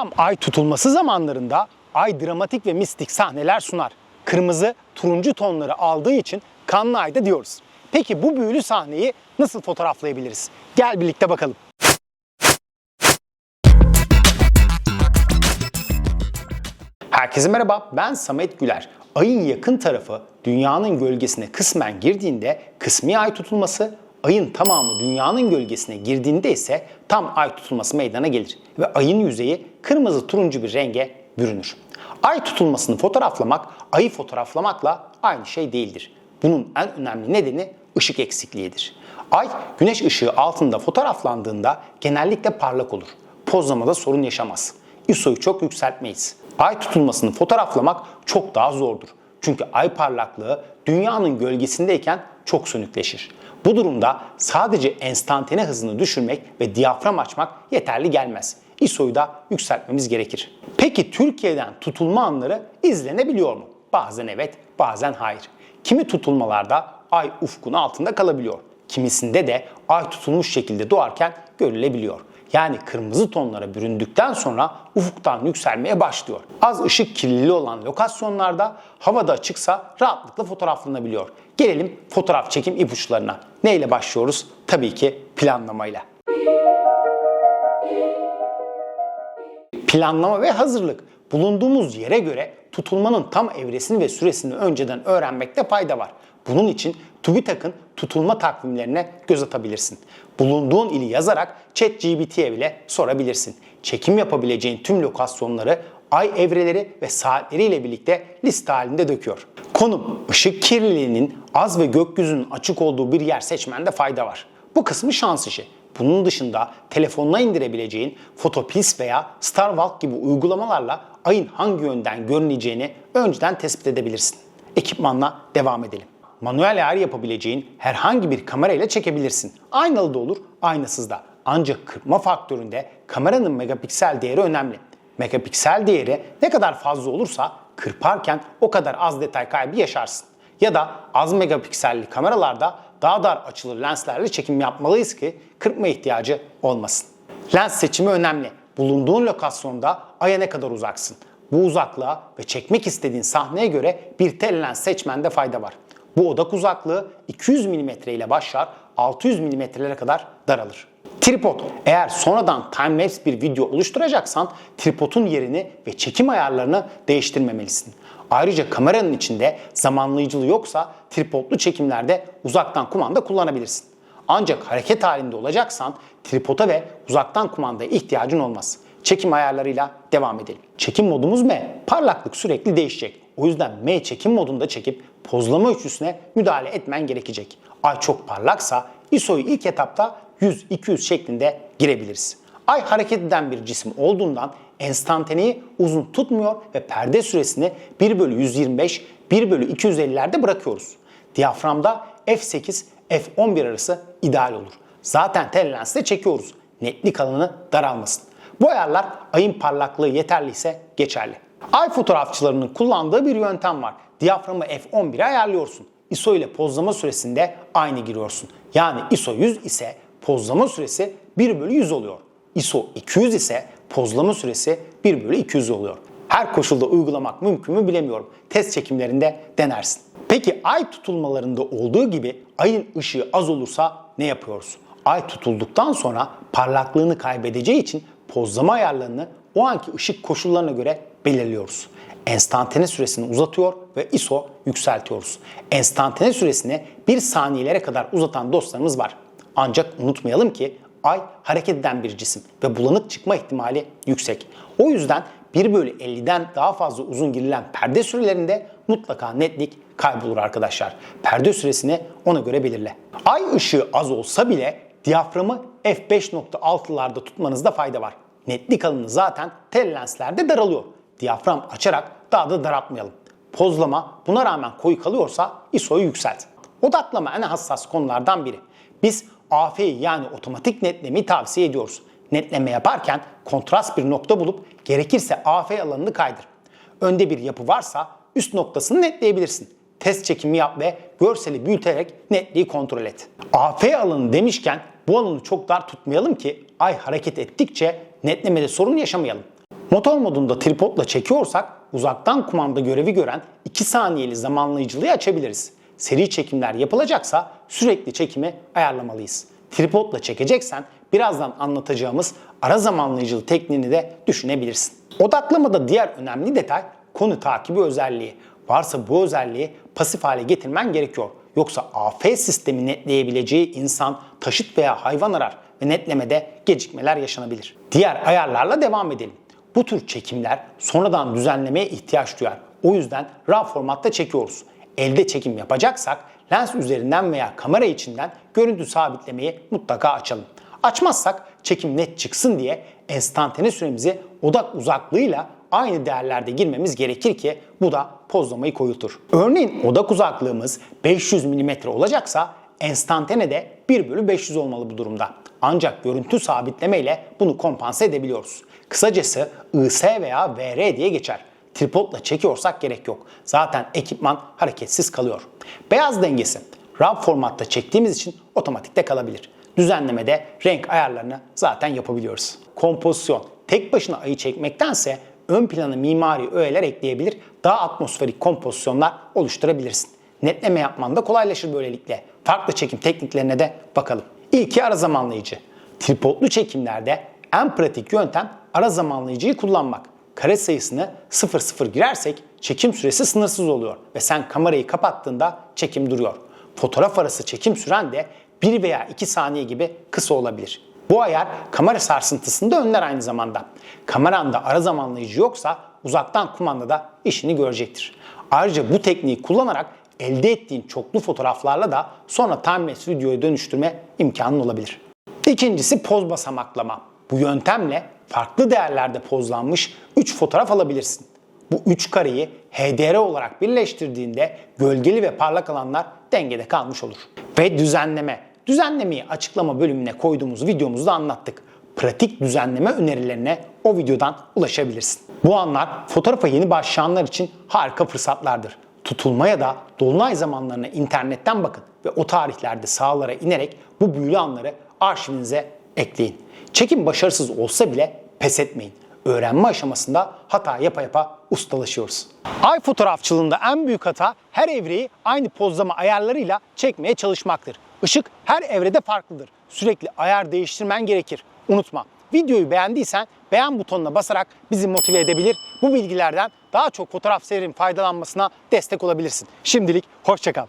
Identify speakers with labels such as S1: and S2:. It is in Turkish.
S1: Tam ay tutulması zamanlarında ay dramatik ve mistik sahneler sunar. Kırmızı, turuncu tonları aldığı için kanlı ayda diyoruz. Peki bu büyülü sahneyi nasıl fotoğraflayabiliriz? Gel birlikte bakalım. Herkese merhaba, ben Samet Güler. Ayın yakın tarafı dünyanın gölgesine kısmen girdiğinde kısmi ay tutulması, ayın tamamı dünyanın gölgesine girdiğinde ise tam ay tutulması meydana gelir ve ayın yüzeyi kırmızı turuncu bir renge bürünür. Ay tutulmasını fotoğraflamak, ayı fotoğraflamakla aynı şey değildir. Bunun en önemli nedeni ışık eksikliğidir. Ay güneş ışığı altında fotoğraflandığında genellikle parlak olur. Pozlamada sorun yaşamaz. ISO'yu çok yükseltmeyiz. Ay tutulmasını fotoğraflamak çok daha zordur. Çünkü ay parlaklığı dünyanın gölgesindeyken çok sönükleşir. Bu durumda sadece enstantane hızını düşürmek ve diyafram açmak yeterli gelmez. ISO'yu da yükseltmemiz gerekir. Peki Türkiye'den tutulma anları izlenebiliyor mu? Bazen evet, bazen hayır. Kimi tutulmalarda ay ufkun altında kalabiliyor. Kimisinde de ay tutulmuş şekilde doğarken görülebiliyor. Yani kırmızı tonlara büründükten sonra ufuktan yükselmeye başlıyor. Az ışık kirliliği olan lokasyonlarda havada açıksa rahatlıkla fotoğraflanabiliyor. Gelelim fotoğraf çekim ipuçlarına. Neyle başlıyoruz? Tabii ki planlamayla. Planlama ve hazırlık. Bulunduğumuz yere göre tutulmanın tam evresini ve süresini önceden öğrenmekte fayda var. Bunun için TÜBİTAK'ın tutulma takvimlerine göz atabilirsin. Bulunduğun ili yazarak ChatGPT'ye bile sorabilirsin. Çekim yapabileceğin tüm lokasyonları ay evreleri ve saatleriyle birlikte liste halinde döküyor. Konum, ışık kirliliğinin az ve gökyüzünün açık olduğu bir yer seçmende fayda var. Bu kısmı şans işi. Bunun dışında telefonuna indirebileceğin Photopills veya Starwalk gibi uygulamalarla ayın hangi yönden görüneceğini önceden tespit edebilirsin. Ekipmanla devam edelim. Manuel ayar yapabileceğin herhangi bir kamerayla çekebilirsin. Aynalı da olur, aynasız da. Ancak kırpma faktöründe kameranın megapiksel değeri önemli. Megapiksel değeri ne kadar fazla olursa kırparken o kadar az detay kaybı yaşarsın. Ya da az megapikselli kameralarda daha dar açılı lenslerle çekim yapmalıyız ki kırpma ihtiyacı olmasın. Lens seçimi önemli. Bulunduğun lokasyonda aya ne kadar uzaksın? Bu uzaklığa ve çekmek istediğin sahneye göre bir telelens seçmende fayda var. Bu odak uzaklığı 200 mm ile başlar 600 mm'lere kadar daralır. Tripod. Eğer sonradan timelapse bir video oluşturacaksan tripodun yerini ve çekim ayarlarını değiştirmemelisin. Ayrıca kameranın içinde zamanlayıcılığı yoksa tripodlu çekimlerde uzaktan kumanda kullanabilirsin. Ancak hareket halinde olacaksan tripoda ve uzaktan kumandaya ihtiyacın olmaz. Çekim ayarlarıyla devam edelim. Çekim modumuz M. Parlaklık sürekli değişecek. O yüzden M çekim modunda çekip pozlama ölçüsüne müdahale etmen gerekecek. Ay çok parlaksa ISO'yu ilk etapta 100-200 şeklinde girebiliriz. Ay hareket eden bir cisim olduğundan enstantaneyi uzun tutmuyor ve perde süresini 1 bölü 125, 1 bölü 250'lerde bırakıyoruz. Diyaframda f8, f11 arası ideal olur. Zaten telelensle çekiyoruz. Netlik alanı daralmasın. Bu ayarlar ayın parlaklığı yeterliyse geçerli. Ay fotoğrafçılarının kullandığı bir yöntem var. Diyaframı f11'e ayarlıyorsun. ISO ile pozlama süresinde aynı giriyorsun. Yani ISO 100 ise pozlama süresi 1 bölü 100 oluyor. ISO 200 ise pozlama süresi 1 bölü 200 oluyor. Her koşulda uygulamak mümkün mü bilemiyorum. Test çekimlerinde denersin. Peki ay tutulmalarında olduğu gibi ayın ışığı az olursa ne yapıyoruz? Ay tutulduktan sonra parlaklığını kaybedeceği için pozlama ayarlarını o anki ışık koşullarına göre belirliyoruz. Enstantane süresini uzatıyor ve ISO yükseltiyoruz. Enstantane süresini 1 saniyelere kadar uzatan dostlarımız var. Ancak unutmayalım ki ay hareket eden bir cisim ve bulanık çıkma ihtimali yüksek. O yüzden 1 bölü 50'den daha fazla uzun girilen perde sürelerinde mutlaka netlik kaybolur arkadaşlar. Perde süresini ona göre belirle. Ay ışığı az olsa bile diyaframı f5.6'larda tutmanızda fayda var. Netlik alanı zaten tellenslerde daralıyor. Diyafram açarak daha da daraltmayalım. Pozlama buna rağmen koyu kalıyorsa ISO'yu yükselt. Odaklama en hassas konulardan biri. Biz AF'yi yani otomatik netlemeyi tavsiye ediyoruz. Netleme yaparken kontrast bir nokta bulup gerekirse AF alanını kaydır. Önde bir yapı varsa üst noktasını netleyebilirsin. Test çekimi yap ve görseli büyüterek netliği kontrol et. AF alanı demişken bu alanı çok dar tutmayalım ki ay hareket ettikçe netlemede sorun yaşamayalım. Motor modunda tripodla çekiyorsak uzaktan kumanda görevi gören 2 saniyeli zamanlayıcılığı açabiliriz. Seri çekimler yapılacaksa sürekli çekimi ayarlamalıyız. Tripodla çekeceksen birazdan anlatacağımız ara zamanlayıcılığı tekniğini de düşünebilirsin. Odaklamada diğer önemli detay konu takibi özelliği. Varsa bu özelliği pasif hale getirmen gerekiyor. Yoksa AF sistemi netleyebileceği insan, taşıt veya hayvan arar ve netlemede gecikmeler yaşanabilir. Diğer ayarlarla devam edelim. Bu tür çekimler sonradan düzenlemeye ihtiyaç duyar. O yüzden RAW formatta çekiyoruz. Elde çekim yapacaksak lens üzerinden veya kamera içinden görüntü sabitlemeyi mutlaka açalım. Açmazsak çekim net çıksın diye enstantane süremizi odak uzaklığıyla aynı değerlerde girmemiz gerekir ki bu da pozlamayı koyultur. Örneğin odak uzaklığımız 500 mm olacaksa enstantane de 1 bölü 500 olmalı bu durumda. Ancak görüntü sabitleme ile bunu kompanse edebiliyoruz. Kısacası IS veya VR diye geçer. Tripodla çekiyorsak gerek yok. Zaten ekipman hareketsiz kalıyor. Beyaz dengesi RAW formatta çektiğimiz için otomatikte kalabilir. Düzenlemede renk ayarlarını zaten yapabiliyoruz. Kompozisyon tek başına ayı çekmektense ön plana mimari öğeler ekleyebilir, daha atmosferik kompozisyonlar oluşturabilirsin. Netleme yapman da kolaylaşır böylelikle. Farklı çekim tekniklerine de bakalım. İlki ara zamanlayıcı. Tripodlu çekimlerde en pratik yöntem ara zamanlayıcıyı kullanmak. Kare sayısını 00 girersek çekim süresi sınırsız oluyor ve sen kamerayı kapattığında çekim duruyor. Fotoğraf arası çekim süren de 1 veya 2 saniye gibi kısa olabilir. Bu ayar kamera sarsıntısını da önler aynı zamanda. Kameranda ara zamanlayıcı yoksa uzaktan kumandada işini görecektir. Ayrıca bu tekniği kullanarak elde ettiğin çoklu fotoğraflarla da sonra timelapse videoya dönüştürme imkanın olabilir. İkincisi poz basamaklama. Bu yöntemle farklı değerlerde pozlanmış 3 fotoğraf alabilirsin. Bu 3 kareyi HDR olarak birleştirdiğinde gölgeli ve parlak alanlar dengede kalmış olur. Ve düzenleme. Düzenlemeyi açıklama bölümüne koyduğumuz videomuzda anlattık. Pratik düzenleme önerilerine o videodan ulaşabilirsin. Bu anlar fotoğrafa yeni başlayanlar için harika fırsatlardır. Tutulmaya da dolunay zamanlarına internetten bakın ve o tarihlerde sahalara inerek bu büyülü anları arşivinize ekleyin. Çekim başarısız olsa bile pes etmeyin. Öğrenme aşamasında hata yapa yapa ustalaşıyoruz. Ay fotoğrafçılığında en büyük hata her evreyi aynı pozlama ayarlarıyla çekmeye çalışmaktır. Işık her evrede farklıdır. Sürekli ayar değiştirmen gerekir. Unutma. Videoyu beğendiysen beğen butonuna basarak bizi motive edebilir. Bu bilgilerden daha çok fotoğraf serinin faydalanmasına destek olabilirsin. Şimdilik hoşçakal.